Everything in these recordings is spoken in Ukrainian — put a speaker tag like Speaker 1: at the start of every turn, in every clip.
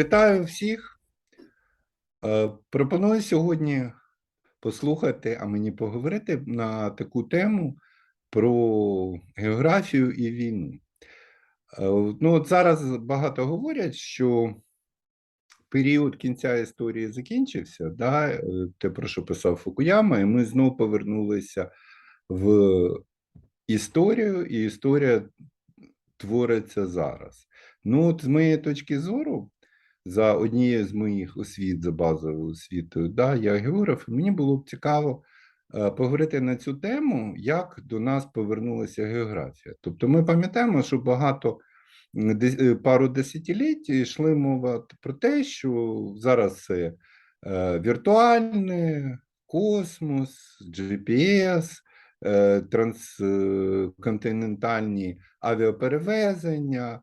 Speaker 1: Вітаю всіх. Е, Пропоную сьогодні послухати, а мені поговорити на таку тему про географію і війну. Е, Ну, от зараз багато говорять, що період кінця історії закінчився, да, е, те, про що писав Фукуяма, і ми знову повернулися в історію, і історія твориться зараз. Ну, от з моєї точки зору, за однією з моїх освіт, за базовою освітою, да, я географ, і мені було б цікаво е, поговорити на цю тему, як до нас повернулася географія. Тобто ми пам'ятаємо, що багато е, пару десятиліть йшли мова про те, що зараз це е, віртуальне, космос, GPS, трансконтинентальні авіаперевезення.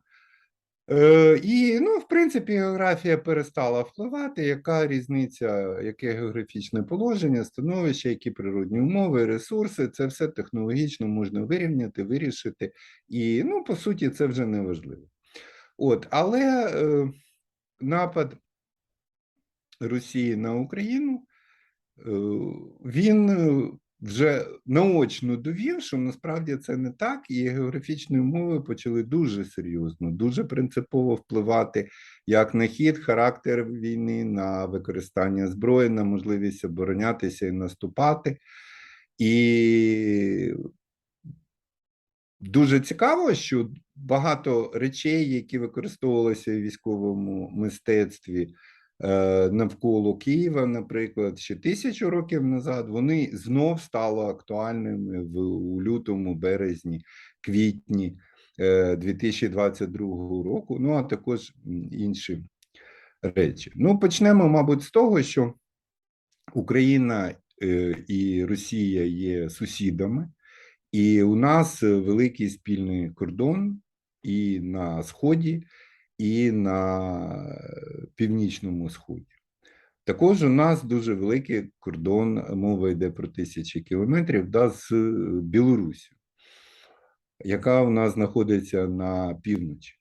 Speaker 1: Е, І, ну, в принципі, географія перестала впливати. Яка різниця, яке географічне положення, становище, які природні умови, ресурси, це все технологічно можна вирівняти, вирішити. І, ну, по суті, це вже не важливо. От, але е, напад Росії на Україну е, він е, вже наочно довів, що насправді це не так, і географічні умови почали дуже серйозно, дуже принципово впливати як на хід, характер війни, на використання зброї, на можливість оборонятися і наступати. І дуже цікаво, що багато речей, які використовувалися в військовому мистецтві навколо Києва, наприклад, ще тисячу років назад, вони знов стали актуальними в у лютому, березні, квітні е, 2022 року. Ну а також інші речі. Ну, почнемо, мабуть, з того, що Україна е, і Росія є сусідами. І у нас е, великий спільний кордон і на Сході, і на е, північному сході. Також у нас дуже великий кордон, мова йде про тисячі кілометрів да, з е, Білорусі, яка у нас знаходиться на півночі.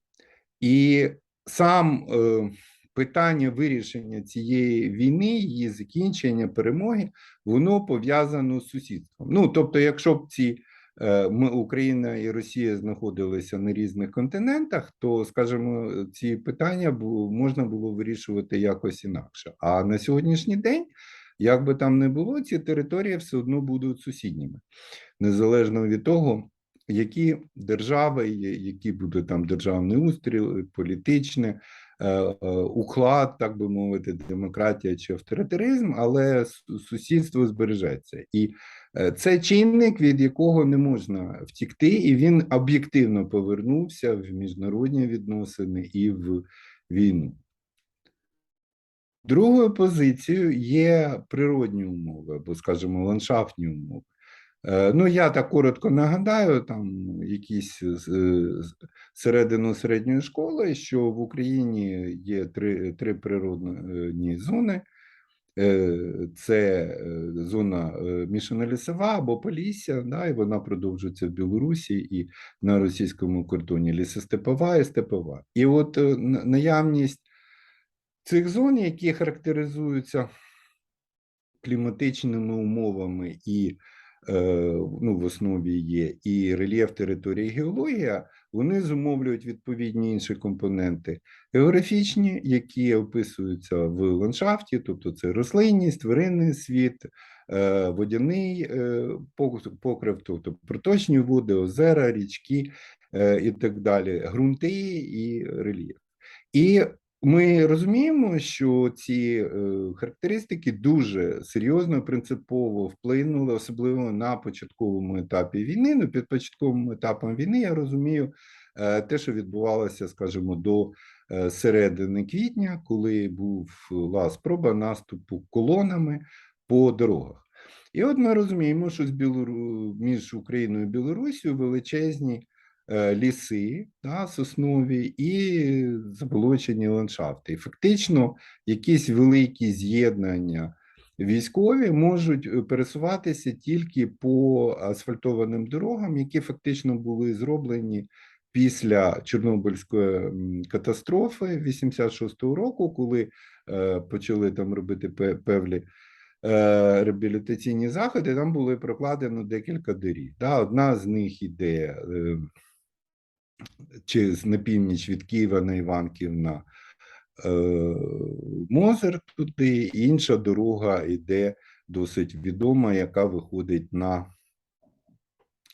Speaker 1: І сам е, питання вирішення цієї війни, її закінчення, перемоги, воно пов'язано з сусідством. Ну, тобто, якщо б ці е, ми, Україна і Росія знаходилися на різних континентах, то, скажімо, ці питання можна було вирішувати якось інакше. А на сьогоднішній день, як би там не було, ці території все одно будуть сусідніми, незалежно від того, які держави, які буде там державний устрій, політичне, е, е, уклад, так би мовити, демократія чи авторитаризм, але сусідство збережеться. І е, це чинник, від якого не можна втікти, і він об'єктивно повернувся в міжнародні відносини і в війну. Другою позицією є природні умови, або, скажімо, ландшафтні умови. Е, Ну, я так коротко нагадаю, там якісь е, середину середньої школи, що в Україні є три, три природні зони. Е, Це е, зона е, мішано-лісова або Полісся, да, і вона продовжується в Білорусі і на російському кордоні лісостепова і степова. І от наявність цих зон, які характеризуються кліматичними умовами і ну, в основі є і рельєф території, геологія, вони зумовлюють відповідні інші компоненти географічні, які описуються в ландшафті, тобто це рослинність, тваринний світ, е, водяний е, покрив, тобто проточні води, озера, річки е, і так далі, ґрунти і рельєф. І ми розуміємо, що ці е, характеристики дуже серйозно принципово вплинули, особливо на початковому етапі війни. Ну, під початковим етапом війни я розумію е, те, що відбувалося, скажімо, до е, середини квітня, коли була спроба наступу колонами по дорогах. І от ми розуміємо, що з Білору... між Україною і Білорусією величезні ліси, да, соснові і заболочені ландшафти. І фактично якісь великі з'єднання військові можуть е, пересуватися тільки по асфальтованим дорогам, які фактично були зроблені після Чорнобильської катастрофи 86-го року, коли е, почали там робити певні е, реабілітаційні заходи, там було прокладено декілька доріг. Да, одна з них іде е, чи на північ від Києва на Іванків на е, Мозер туди, інша дорога йде досить відома, яка виходить на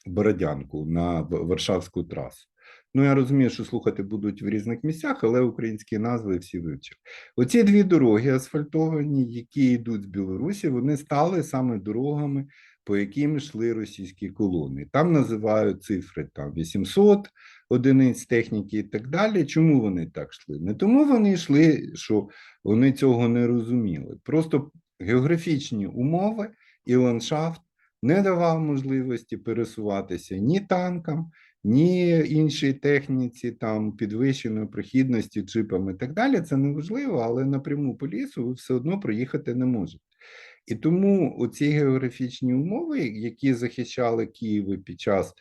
Speaker 1: Бородянку, на Варшавську трасу. Ну, я розумію, що слухати будуть в різних місцях, але українські назви всі вивчив. Оці дві дороги асфальтовані, які йдуть з Білорусі, вони стали саме дорогами, по яким йшли російські колони. Там називають цифри там 800 одиниць техніки і так далі. Чому вони так йшли? Не тому вони йшли, що вони цього не розуміли. Просто географічні умови і ландшафт не давав можливості пересуватися ні танкам, ні іншій техніці, там підвищеної прохідності, джипам і так далі. Це не важливо, але напряму по лісу ви все одно проїхати не можете. І тому оці географічні умови, які захищали Київ під час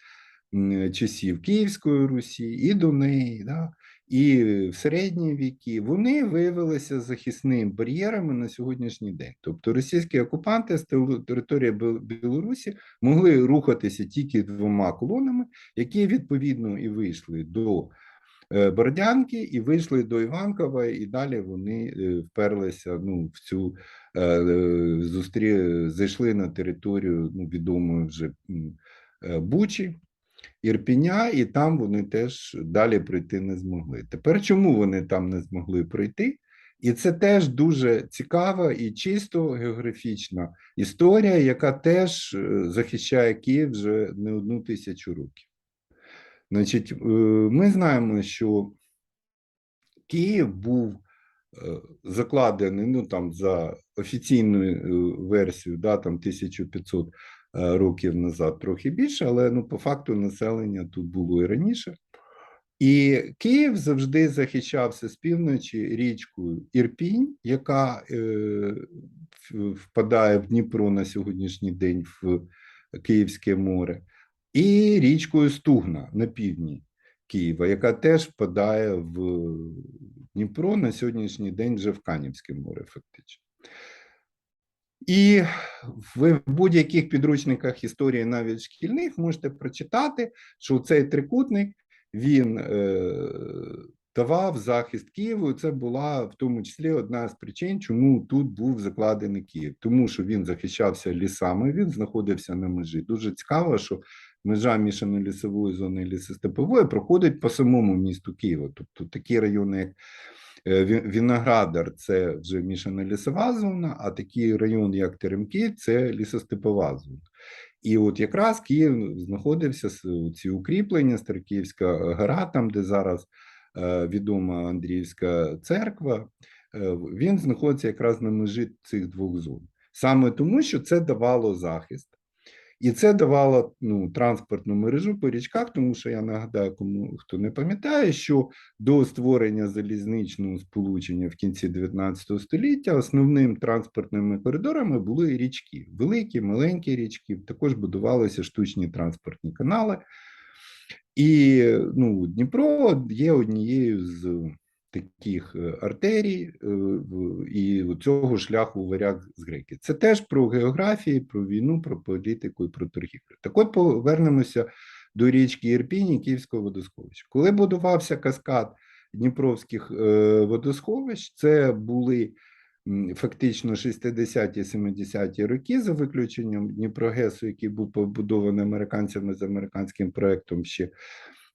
Speaker 1: часів Київської Русі, і до неї, да, і в середні віки, вони виявилися захисними бар'єрами на сьогоднішній день. Тобто російські окупанти з території Білорусі могли рухатися тільки двома колонами, які відповідно і вийшли до е, Бородянки, і вийшли до Іванкова, і далі вони е, вперлися ну, в цю е, зустрі, зайшли на територію ну, відомої вже Бучі. Ірпіня, і там вони теж далі пройти не змогли. Тепер чому вони там не змогли пройти? І це теж дуже цікава і чисто географічна історія, яка теж захищає Київ вже не одну тисячу років. Значить, е, ми знаємо, що Київ був е, закладений ну, там, за офіційною е, версією, да, там 1500 е, років назад, трохи більше, але ну, по факту населення тут було і раніше. І Київ завжди захищався з півночі річкою Ірпінь, яка е, впадає в Дніпро на сьогоднішній день в Київське море, і річкою Стугна на півдні Києва, яка теж впадає в Дніпро на сьогоднішній день вже в Канівське море, фактично. І в будь-яких підручниках історії, навіть шкільних, можете прочитати, що цей трикутник він е, давав захист Києву. Це була в тому числі одна з причин, чому тут був закладений Київ, тому що він захищався лісами, він знаходився на межі. Дуже цікаво, що межа мішаної лісової зони і лісостепової проходить по самому місту Києва. Тобто такі райони, як е, Віноградар, це вже мішана лісова зона, а такий район, як Теремки, це лісостепова зона. І от якраз Київ знаходився ці укріплення, Старокиївська гора, там, де зараз е, відома Андріївська церква, е, він знаходиться якраз на межі цих двох зон. Саме тому, що це давало захист. І це давало ну, транспортну мережу по річках, тому що я нагадаю, кому хто не пам'ятає, що до створення залізничного сполучення в кінці 19 століття основним транспортними коридорами були річки, великі, маленькі річки. Також будувалися штучні транспортні канали. І ну, Дніпро є однією з таких е, артерій е, і цього шляху варяг з греки. Це теж про географію, про війну, про політику і про торгівлю. Так от повернемося до річки Ірпінь і Київського водосховища. Коли будувався каскад Дніпровських е, водосховищ, це були фактично 60-70-ті роки, за виключенням Дніпрогесу, який був побудований американцями з американським проектом ще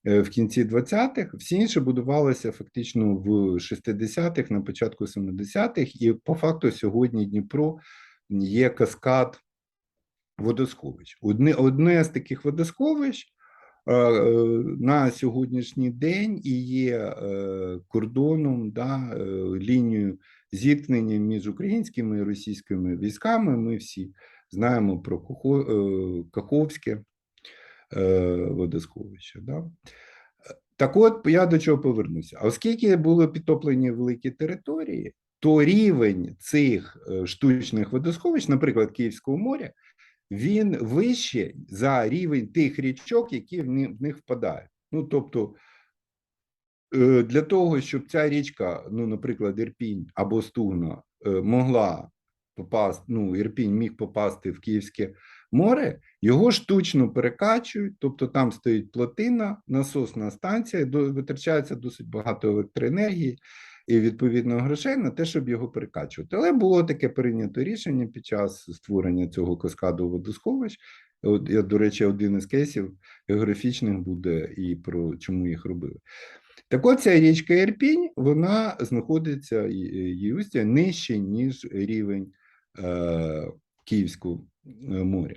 Speaker 1: в кінці 20-х. Всі інші будувалися фактично в 60-х, на початку 70-х, і по факту сьогодні Дніпро є каскад водосховищ. Одне, одне з таких водосховищ е, е, на сьогоднішній день і є е, кордоном, да, е, лінією зіткнення між українськими і російськими військами. Ми всі знаємо про е, Каховське е, водосховище. Да? Так от я до чого повернуся. А оскільки були підтоплені великі території, то рівень цих е, штучних водосховищ, наприклад, Київського моря, він вище за рівень тих річок, які в них впадають. Ну тобто е, для того, щоб ця річка, ну, наприклад, Ірпінь або Стугна, могла попасти, ну, Ірпінь міг попасти в Київське море, його штучно перекачують, тобто там стоїть плотина, насосна станція, витрачається досить багато електроенергії і відповідно грошей на те, щоб його перекачувати. Але було таке прийнято рішення під час створення цього каскаду водосховищ. От я, до речі, один із кейсів географічних буде і про чому їх робили. Так от ця річка Ірпінь, вона знаходиться її устя нижче, ніж рівень е, Київського е, моря.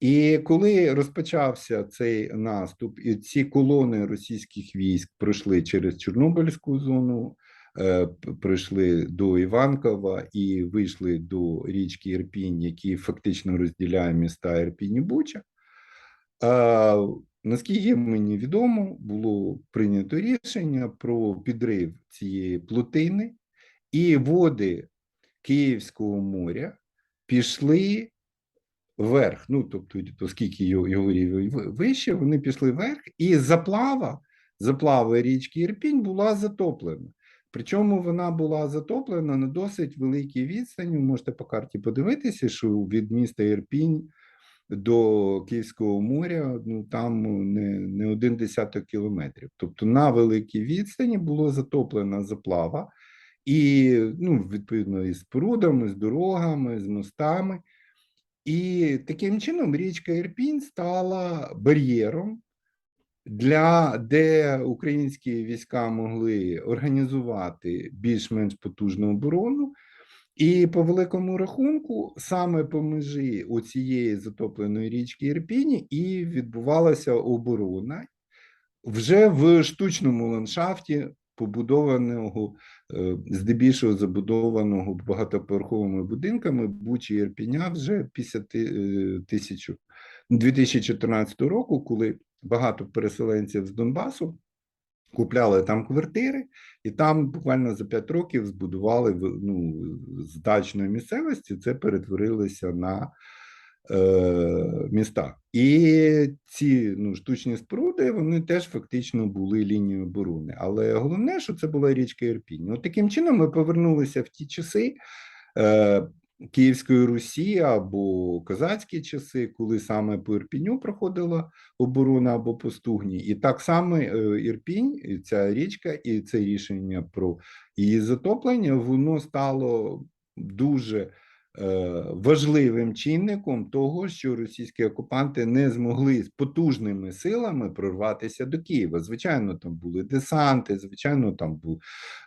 Speaker 1: І коли розпочався цей наступ, і ці колони російських військ пройшли через Чорнобильську зону, е, прийшли до Іванкова і вийшли до річки Ірпінь, які фактично розділяє міста Ірпінь і Буча. А, наскільки мені відомо, було прийнято рішення про підрив цієї плотини, і води Київського моря пішли вверх. Ну, тобто, оскільки його, рівень вище, вони пішли вверх, і заплава, заплава річки Ірпінь була затоплена. Причому вона була затоплена на досить великій відстані. Можете по карті подивитися, що від міста Ірпінь до Київського моря, ну там не, не один десяток кілометрів. Тобто на великій відстані було затоплена заплава, і ну, відповідно із спорудами, з дорогами, з мостами. І таким чином річка Ірпінь стала бар'єром, для де українські війська могли організувати більш-менш потужну оборону. І по великому рахунку, саме по межі оцієї затопленої річки Ірпіні і відбувалася оборона вже в штучному ландшафті, побудованого, е, здебільшого забудованого багатоповерховими будинками Бучі і Ірпіня вже після ти- е, тисячу 2014 року, коли багато переселенців з Донбасу купляли там квартири, і там буквально за 5 років збудували ну, з дачної місцевості, це перетворилося на міста. І ці ну, штучні споруди вони теж фактично були лінією оборони. Але головне, що це була річка Ірпінь. От таким чином ми повернулися в ті часи. Е, Київської Русі або козацькі часи, коли саме по Ірпіню проходила оборона або по Стугні, і так само е, Ірпінь, ця річка, і це рішення про її затоплення, воно стало дуже е, важливим чинником того, що російські окупанти не змогли з потужними силами прорватися до Києва. Звичайно, там були десанти, звичайно, там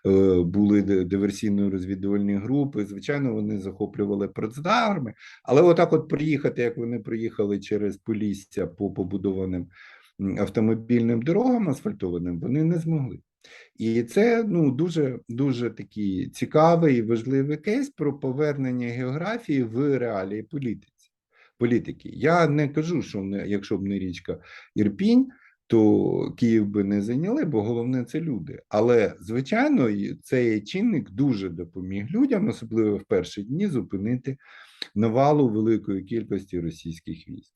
Speaker 1: е, були диверсійно-розвідувальні групи, звичайно, вони захоплювали плацдарми, але отак от приїхати, як вони приїхали через Полісся по побудованим автомобільним дорогам асфальтованим, вони не змогли. І це ну дуже дуже такий цікавий і важливий кейс про повернення географії в реалії політиці. Політики. Я не кажу, що не, якщо б не річка Ірпінь, то Київ би не зайняли, бо головне це люди. Але звичайно, цей чинник дуже допоміг людям, особливо в перші дні, зупинити навалу великої кількості російських військ.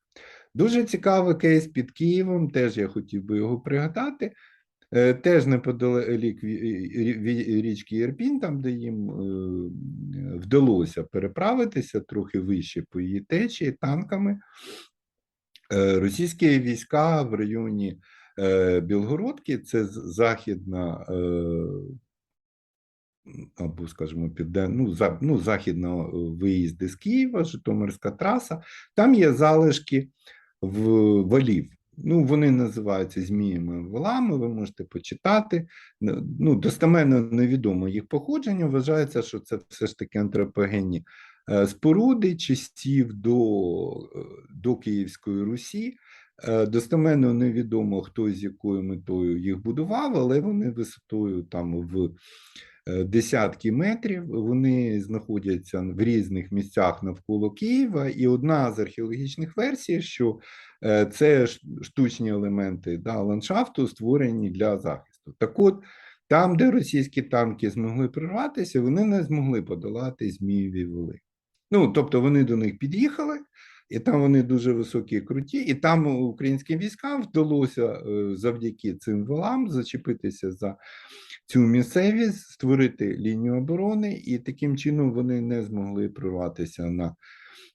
Speaker 1: Дуже цікавий кейс під Києвом. Теж я хотів би його пригадати. Е, Теж неподалік річки Ірпінь, там, де їм е, вдалося переправитися трохи вище по її течії танками. Е, Російські війська в районі Білгородки, це західна або, скажімо, південна, ну, за, ну, західна е, виїзди з Києва, Житомирська траса. Там є залишки в валів. Ну, вони називаються зміями валами, ви можете почитати. Ну, достеменно невідомо їх походження. Вважається, що це все ж таки антропогенні е, споруди часів до, е, до Київської Русі. Е, Достеменно невідомо, хто з якою метою їх будував, але вони висотою там в десятки метрів. Вони знаходяться в різних місцях навколо Києва. І одна з археологічних версій, що е, це штучні елементи да, ландшафту, створені для захисту. Так от, там, де російські танки змогли прорватися, вони не змогли подолати Змієві вали. Ну, тобто вони до них під'їхали, і там вони дуже високі і круті. І там українським військам вдалося е, завдяки цим валам зачепитися за цю місцевість, створити лінію оборони, і таким чином вони не змогли прорватися на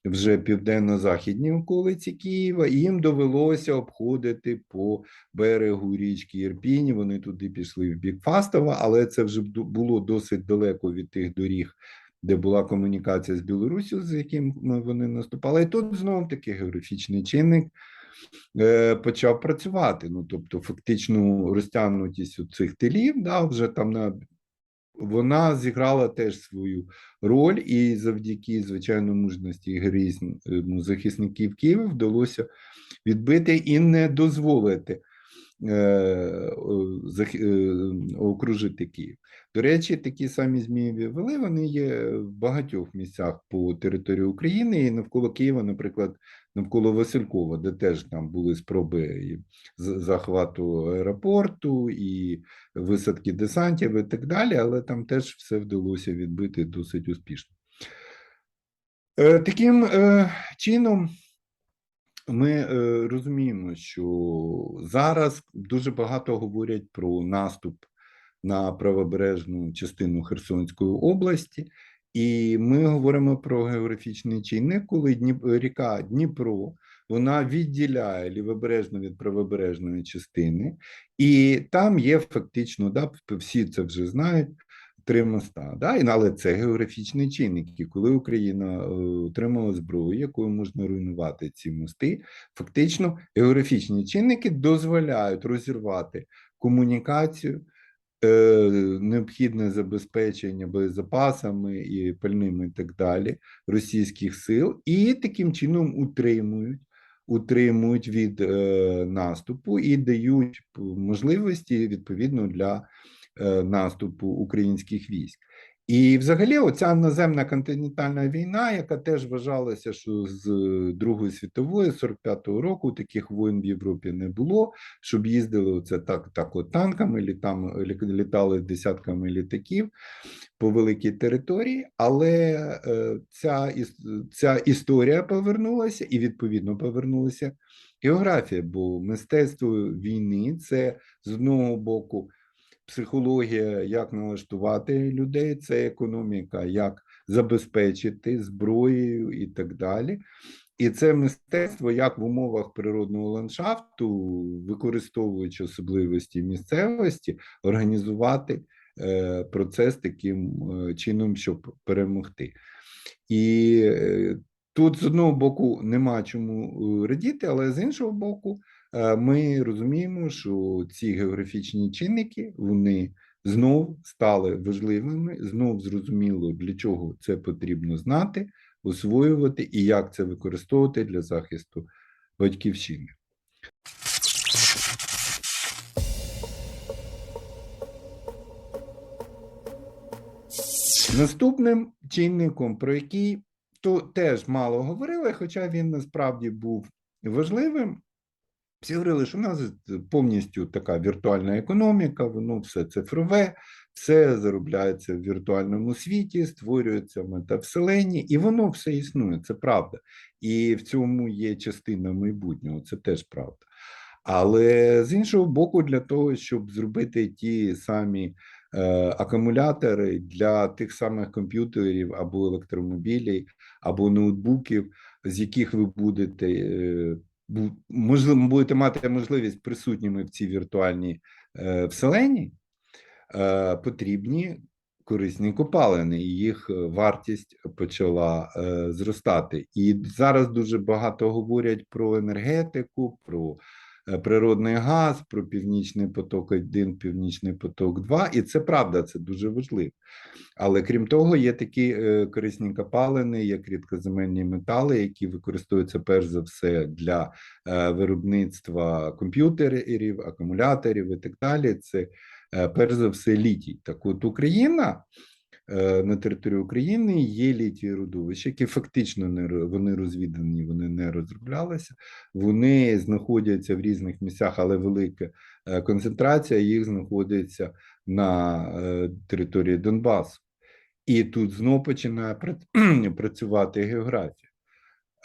Speaker 1: вже південно-західній околиці Києва, їм довелося обходити по берегу річки Ірпінь. Вони туди пішли в бік Фастова, але це вже бу- було досить далеко від тих доріг, де була комунікація з Білоруссю, з яким вони наступали. І тут знов таки географічний чинник почав працювати. Ну, тобто, фактично розтягнутість у цих тилів, да, вже там на вона зіграла теж свою роль, і завдяки звичайно мужності і ну, захисників Києва вдалося відбити і не дозволити е, е, окружити Київ. До речі, такі самі змієві вали вони є в багатьох місцях по території України і навколо Києва, наприклад, навколо Василькова, де теж там були спроби і захвату аеропорту і висадки десантів і так далі, але там теж все вдалося відбити досить успішно. Е, Таким е, чином, ми е, розуміємо, що зараз дуже багато говорять про наступ на правобережну частину Херсонської області, і ми говоримо про географічний чинник, коли ріка Дніпро вона відділяє лівобережну від правобережної частини, і там є фактично, да, всі це вже знають. Три моста, да? але це географічні чинники. Коли Україна е, отримала зброю, якою можна руйнувати ці мости, фактично географічні чинники дозволяють розірвати комунікацію, е, необхідне забезпечення боєзапасами і пальними і так далі російських сил, і таким чином утримують. Утримують від е, наступу і дають можливості відповідно для наступу українських військ. І взагалі, оця наземна континентальна війна, яка теж вважалася, що з е, Другої світової, 45-го року, таких воїн в Європі не було, щоб їздили оце так, так от танками, літам, лі- літали десятками літаків по великій території, але е, ця, ця історія повернулася і відповідно повернулася географія, бо мистецтво війни це з одного боку психологія, як налаштувати людей, це економіка, як забезпечити зброєю і так далі. І це мистецтво, як в умовах природного ландшафту, використовуючи особливості місцевості, організувати е, процес таким е, чином, щоб перемогти. І е, тут з одного боку нема чому радіти, але з іншого боку, ми розуміємо, що ці географічні чинники вони знов стали важливими, знов зрозуміло, для чого це потрібно знати, освоювати і як це використовувати для захисту батьківщини. Наступним чинником, про який то теж мало говорили, хоча він насправді був важливим. Всі говорили, що у нас повністю така віртуальна економіка, воно все цифрове, все заробляється в віртуальному світі, створюється метавселені, і воно все існує, це правда. І в цьому є частина майбутнього, це теж правда. Але з іншого боку, для того, щоб зробити ті самі е, акумулятори для тих самих комп'ютерів або електромобілів, або ноутбуків, з яких ви будете е, можливо, будете мати можливість присутніми в цій віртуальній е, вселенні, е, потрібні корисні копалини, і їх е, вартість почала зростати. І зараз дуже багато говорять про енергетику, про природний газ, про північний поток 1, північний поток 2, і це правда, це дуже важливо. Але крім того, є такі е, корисні копалини, як рідкоземельні метали, які використовуються перш за все для е, виробництва комп'ютерів, акумуляторів і так далі. Це е, перш за все літій. Так от Україна е, на території України є літій родовища, які фактично не вони розвідані, вони не розроблялися. Вони знаходяться в різних місцях, але велика е, концентрація їх знаходиться на е, території Донбасу. І тут знов починає працювати географія.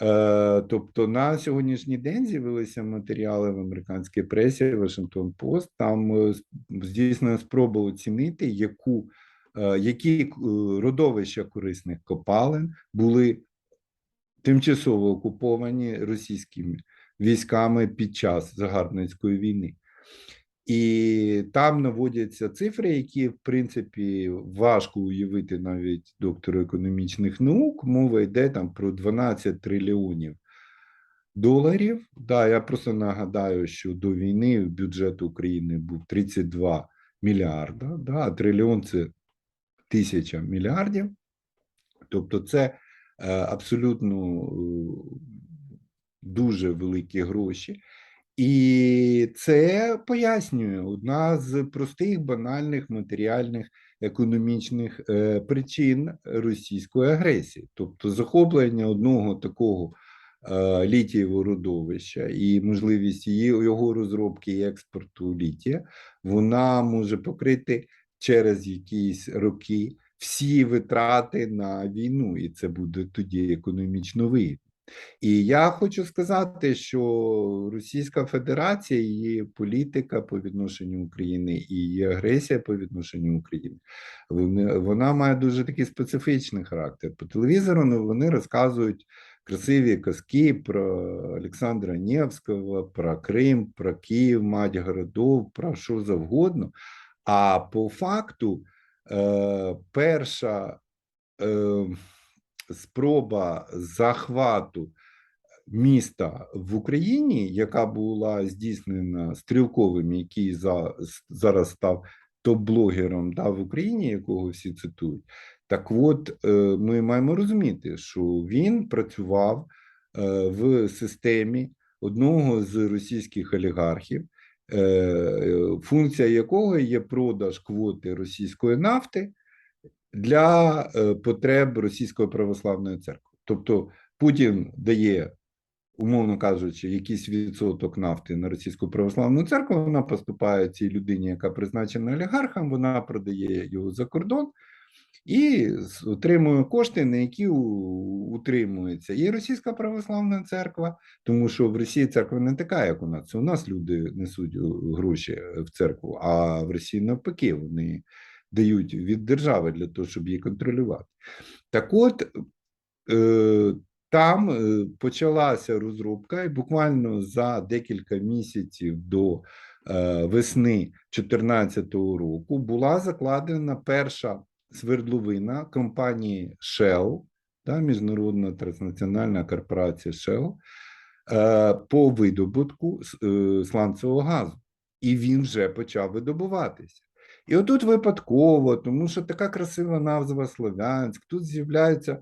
Speaker 1: Е, Тобто на сьогоднішній день з'явилися матеріали в американській пресі Вашингтон Пост. Там е, здійснено спроба оцінити, яку, е, які е, родовища корисних копалин були тимчасово окуповані російськими військами під час загарбницької війни. І там наводяться цифри, які, в принципі, важко уявити навіть доктору економічних наук. Мова йде там про 12 трильйонів доларів. Да, я просто нагадаю, що до війни бюджет України був 32 мільярда, да, а трильйон це тисяча мільярдів. Тобто, це е, абсолютно е, дуже великі гроші. І це пояснює одна з простих банальних матеріальних економічних е, причин російської агресії, тобто захоплення одного такого літієвого родовища і можливість її його розробки і експорту літія, вона може покрити через якісь роки всі витрати на війну, і це буде тоді економічно вигідно. І я хочу сказати, що Російська Федерація, її політика по відношенню України і її агресія по відношенню України, вона має дуже такий специфічний характер. По телевізору ну, вони розказують красиві казки про Олександра Невського, про Крим, про Київ, мать городов, про що завгодно. А по факту, е, перша е, спроба захвату міста в Україні, яка була здійснена стрілковим, який за, зараз став топ-блогером да, в Україні, якого всі цитують. Так от, е, ми маємо розуміти, що він працював в системі одного з російських олігархів, функція якого є продаж квоти російської нафти для е, потреб Російської православної церкви. Тобто Путін дає, умовно кажучи, якийсь відсоток нафти на Російську православну церкву, вона поступає цій людині, яка призначена олігархом, вона продає його за кордон і отримує кошти, на які утримується і Російська православна церква, тому що в Росії церква не така, як у нас. У нас люди несуть е, гроші в церкву, а в Росії навпаки, вони дають від держави для того, щоб її контролювати. Так от е, там е, почалася розробка, і буквально за декілька місяців до е, весни 2014 року була закладена перша свердловина компанії Shell, да, міжнародна транснаціональна корпорація Shell, е, по видобутку е, сланцевого газу. І він вже почав видобуватися. І отут випадково, тому що така красива назва Слов'янськ, тут з'являється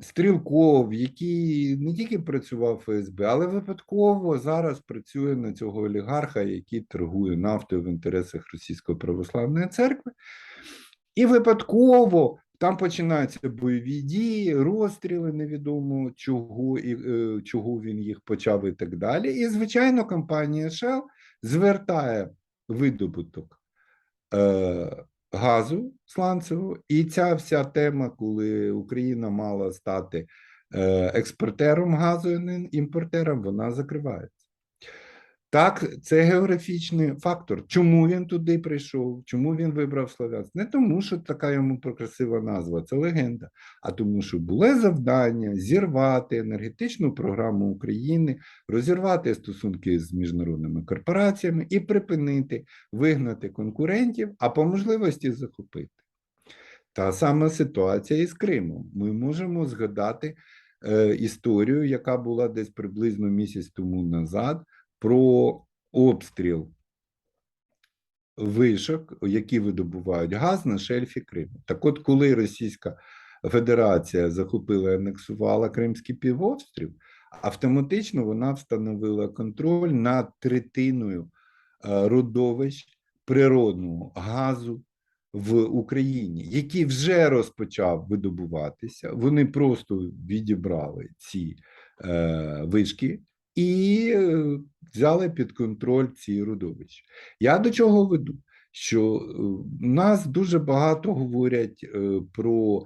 Speaker 1: Стрілков, який не тільки працював ФСБ, але випадково зараз працює на цього олігарха, який торгує нафтою в інтересах Російської православної церкви. І випадково там починаються бойові дії, розстріли невідомо чого і е, чого він їх почав, і так далі. І, звичайно, компанія Shell звертає видобуток е, газу сланцевого, і ця вся тема, коли Україна мала стати е, експортером газу, а не імпортером, вона закривається. Так, це географічний фактор. Чому він туди прийшов? Чому він вибрав Слов'янськ? Не тому, що така йому красива назва, це легенда, а тому, що було завдання зірвати енергетичну програму України, розірвати стосунки з міжнародними корпораціями і припинити, вигнати конкурентів, а по можливості захопити. Та сама ситуація із Кримом. Ми можемо згадати е, історію, яка була десь приблизно місяць тому назад, про обстріл вишок, які видобувають газ на шельфі Криму. Так от, коли Російська Федерація захопила і анексувала Кримський півострів, автоматично вона встановила контроль над третиною е, родовищ природного газу в Україні, який вже розпочав видобуватися. Вони просто відібрали ці е, вишки і е, взяли під контроль ці родовища. Я до чого веду? Що е, нас дуже багато говорять е, про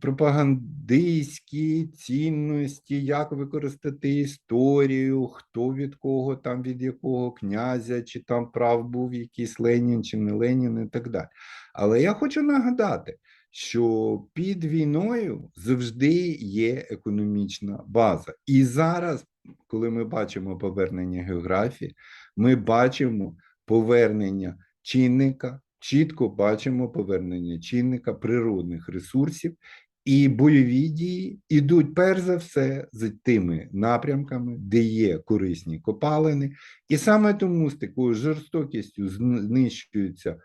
Speaker 1: пропагандистські цінності, як використати історію, хто від кого, там від якого князя, чи там прав був якийсь Ленін, чи не Ленін, і так далі. Але я хочу нагадати, що під війною завжди є економічна база. І зараз, коли ми бачимо повернення географії, ми бачимо повернення чинника, чітко бачимо повернення чинника природних ресурсів, і бойові дії йдуть перш за все з тими напрямками, де є корисні копалини, і саме тому з такою жорстокістю знищуються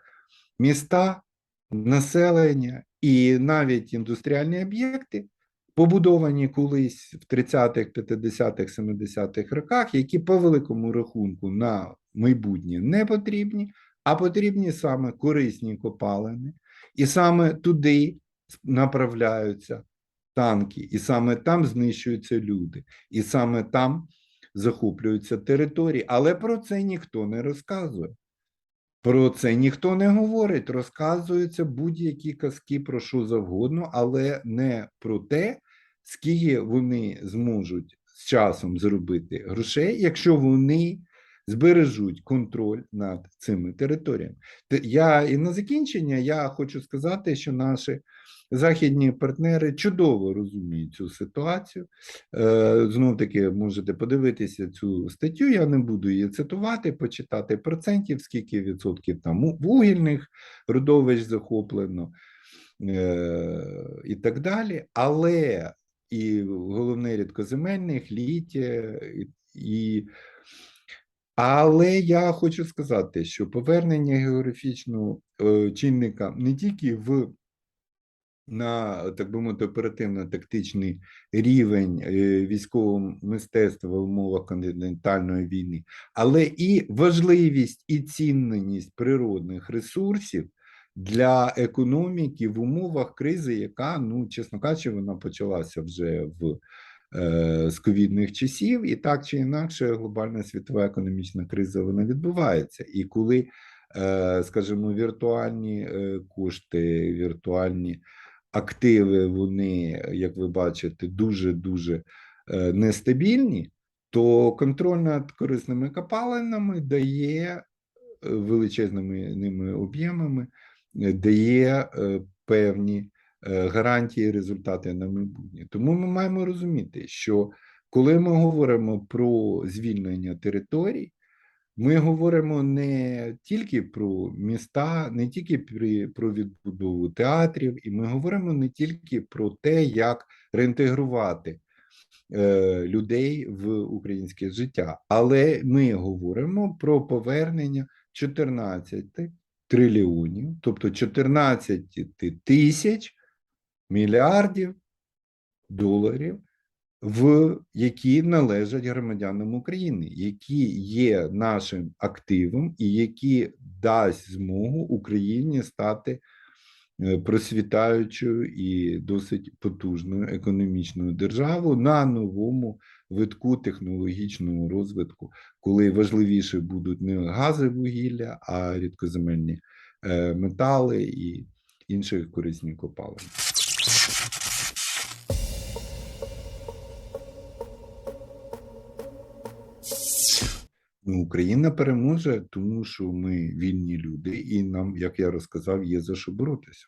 Speaker 1: міста, населення і навіть індустріальні об'єкти, побудовані колись в 30-х, 50-х, 70-х роках, які по великому рахунку на майбутнє не потрібні, а потрібні саме корисні копалини, і саме туди направляються танки, і саме там знищуються люди, і саме там захоплюються території. Але про це ніхто не розказує. Про це ніхто не говорить. Розказуються будь-які казки про що завгодно, але не про те, скільки вони зможуть з часом зробити грошей, якщо вони збережуть контроль над цими територіями. Я і на закінчення я хочу сказати, що наші західні партнери чудово розуміють цю ситуацію. Е, Знов таки можете подивитися цю статтю. Я не буду її цитувати, почитати процентів, скільки відсотків там вугільних родовищ захоплено е, і так далі. Але і головне рідкоземельних, ліття, і, і але я хочу сказати, що повернення географічного е, чинника не тільки в на так би мовити оперативно-тактичний рівень е, військового мистецтва в умовах континентальної війни, але і важливість і цінність природних ресурсів для економіки в умовах кризи, яка, ну чесно кажучи, вона почалася вже в з ковідних часів, і так чи інакше, глобальна світова економічна криза вона відбувається. І коли, е, скажімо, віртуальні е, кошти, віртуальні активи, вони, як ви бачите, дуже дуже е, нестабільні, то контроль над корисними копалинами дає е, величезними ними об'ємами, е, дає е, певні е, гарантії, результати на майбутнє. Тому ми маємо розуміти, що коли ми говоримо про звільнення територій, ми говоримо не тільки про міста, не тільки про відбудову театрів, і ми говоримо не тільки про те, як реінтегрувати е, людей в українське життя, але ми говоримо про повернення 14 трильйонів, тобто 14 тисяч мільярдів доларів в які належать громадянам України, які є нашим активом і які дасть змогу Україні стати е, просвітаючою і досить потужною економічною державою на новому витку технологічного розвитку, коли важливіше будуть не гази вугілля, а рідкоземельні е, метали і інші корисні копалини. Україна переможе, тому що ми вільні люди, і нам, як я розказав, є за що боротися.